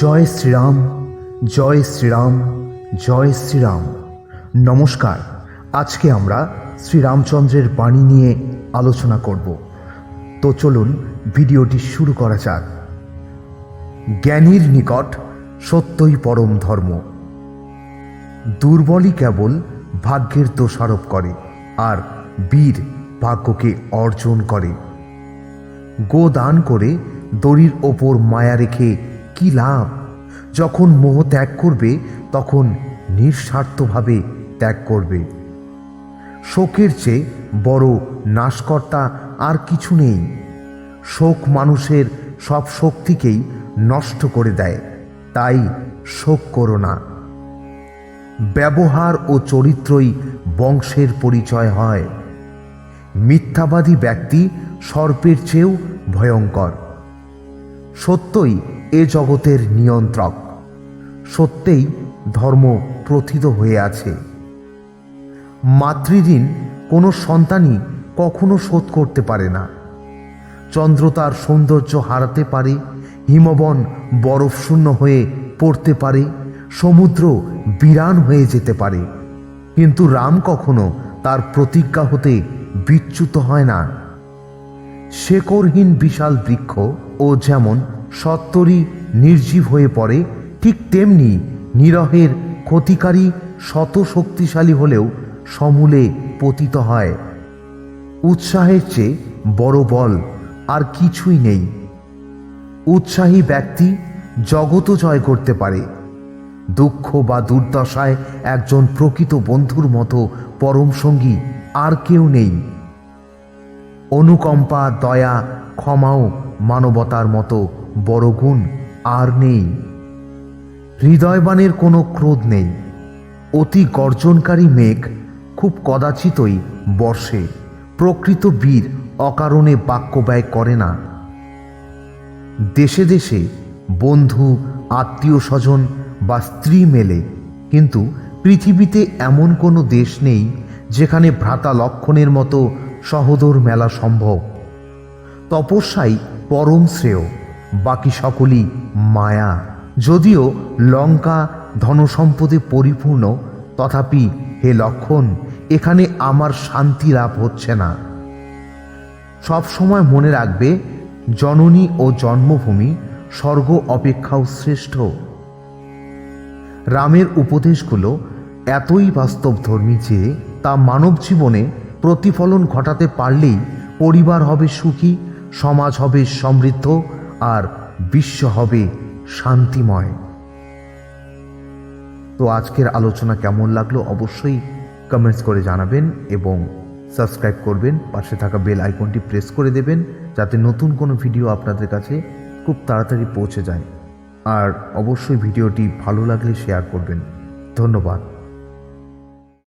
জয় শ্রীরাম জয় শ্রীরাম জয় শ্রীরাম। নমস্কার, আজকে আমরা শ্রীরামচন্দ্রের বাণী নিয়ে আলোচনা করব। তো চলুন ভিডিওটি শুরু করা যাক। জ্ঞানীর নিকট সত্যই পরম ধর্ম। দুর্বলই কেবল ভাগ্যের দোষারোপ করে, আর বীর ভাগ্যকে অর্জন করে। গো দান করে দড়ির ওপর মায়া রেখে কি লাভ? যখন মোহ ত্যাগ করবে, তখন নিঃস্বার্থভাবে ত্যাগ করবে। শোকের চেয়ে বড় নাশকর্তা আর কিছু নেই। শোক মানুষের সব শক্তিকেই নষ্ট করে দেয়, তাই শোক করো না। ব্যবহার ও চরিত্রই বংশের পরিচয় হয়। মিথ্যাবাদী ব্যক্তি সর্পের চেয়েও ভয়ঙ্কর। সত্যই এ জগতের নিয়ন্ত্রক। সত্যেই ধর্ম প্রথিত হয়ে আছে। মাতৃঋণ কোনো সন্তানই কখনো শোধ করতে পারে না। চন্দ্র তার সৌন্দর্য হারাতে পারে, হিমবন বরফশূন্য হয়ে পড়তে পারে, সমুদ্র বিরান হয়ে যেতে পারে। কিন্তু রাম কখনো তার প্রতিজ্ঞা হতে বিচ্যুত হয় না। শেকরহীন বিশাল বৃক্ষ ও যেমন সত্তরই নির্জীব হয়ে পড়ে, ঠিক তেমনি নিরহের ক্ষতিকারী শত শক্তিশালী হলেও সমূলে পতিত হয়। উৎসাহের চেয়ে বড় বল আর কিছুই নেই। উৎসাহী ব্যক্তি জগতও জয় করতে পারে। দুঃখ বা দুর্দশায় একজন প্রকৃত বন্ধুর মতো পরম সঙ্গী আর কেউ নেই। অনুকম্পা, দয়া, ক্ষমাও মানবতার মতো বড় গুণ আর নেই। হৃদয়বানের কোনো ক্রোধ নেই। অতি গর্জনকারী মেঘ খুব কদাচিতই বর্ষে। প্রকৃত বীর অকারণে বাক্য ব্যয় করে না। দেশে দেশে বন্ধু, আত্মীয় স্বজন বা স্ত্রী মেলে, কিন্তু পৃথিবীতে এমন কোনো দেশ নেই যেখানে ভ্রাতা লক্ষণের মতো সহদর মেলা সম্ভব। তপস্যাই পরম শ্রেয়, বাকি সকলই মায়া। যদিও লঙ্কা ধনসম্পদে পরিপূর্ণ, তথাপি হে লক্ষণ, এখানে আমার শান্তি লাভ হচ্ছে না। সব সময় মনে রাখবে, জননী ও জন্মভূমি স্বর্গ অপেক্ষাও শ্রেষ্ঠ। রামের উপদেশগুলো এতই বাস্তবধর্মী যে তা মানব জীবনে প্রতিফলন ঘটাতে পারলেই পরিবার হবে সুখী, সমাজ হবে সমৃদ্ধ আর বিশ্ব হবে শান্তিময়। তো আজকের আলোচনা কেমন লাগল অবশ্যই কমেন্টস করে জানাবেন এবং সাবস্ক্রাইব করবেন, পাশে থাকা বেল আইকনটি প্রেস করে দেবেন যাতে নতুন কোনো ভিডিও আপনাদের কাছে খুব তাড়াতাড়ি পৌঁছে যায়। আর অবশ্যই ভিডিওটি ভালো লাগলে শেয়ার করবেন। ধন্যবাদ।